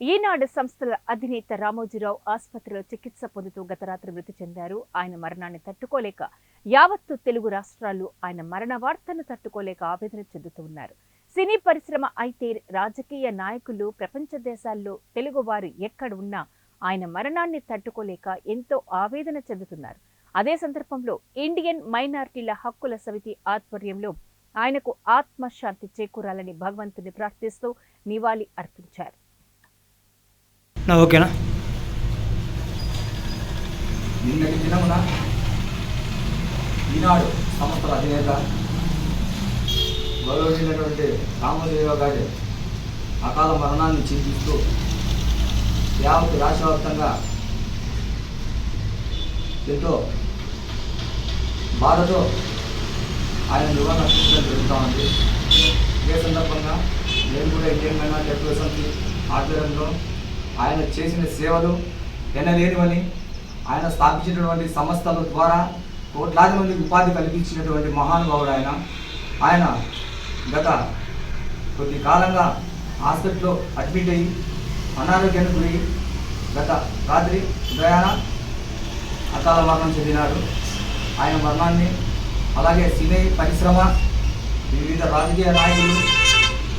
ఈనాడు సంస్థల అధినేత రామోజీరావు ఆసుపత్రిలో చికిత్స పొందుతూ గత రాత్రి మృతి చెందారు. ఆయన మరణాన్ని తట్టుకోలేక యావత్తు తెలుగు రాష్ట్రాలు ఆయన మరణ వార్తను తట్టుకోలేక ఆవేదన చెందుతూ ఉన్నారు. సినీ పరిశ్రమ అయితే రాజకీయ నాయకులు ప్రపంచ దేశాల్లో తెలుగువారు ఎక్కడ ఉన్నా ఆయన మరణాన్ని తట్టుకోలేక ఎంతో ఆవేదన చెందుతున్నారు. అదే సందర్భంలో ఇండియన్ మైనారిటీల హక్కుల సమితి ఆధ్వర్యంలో ఆయనకు ఆత్మశాంతి చేకూరాలని భగవంతుని ప్రార్థిస్తూ నివాళి అర్పించారు. నా ఓకేనా? నిన్నటి దినమున ఈనాడు సంస్థల అధినేత గౌరవించినటువంటి రామదేవ గారి అకాల మరణాన్ని చింతిస్తూ యావత్ రాష్ట్రవ్యాప్తంగా ఎంతో బాధతో ఆయన నివారణ అర్పించడం జరుగుతూ ఉంది. ఇదే సందర్భంగా నేను కూడా ఇండియన్ మైనార్టీ అసోసియేషన్కి ఆధ్వర్యంలో ఆయన చేసిన సేవలు ఎనలేనివని ఆయన స్థాపించినటువంటి సంస్థల ద్వారా కోట్లాది మందికి ఉపాధి కల్పించినటువంటి మహానుభావుడు ఆయన. ఆయన గత కొద్ది కాలంగా హాస్పిటల్లో అడ్మిట్ అయ్యి అనారోగ్యానికి గురి గత రాత్రి ఉదయాన అకాల మరణం చెందినాడు. ఆయన మరణాన్ని అలాగే సినీ పరిశ్రమ వివిధ రాజకీయ నాయకులు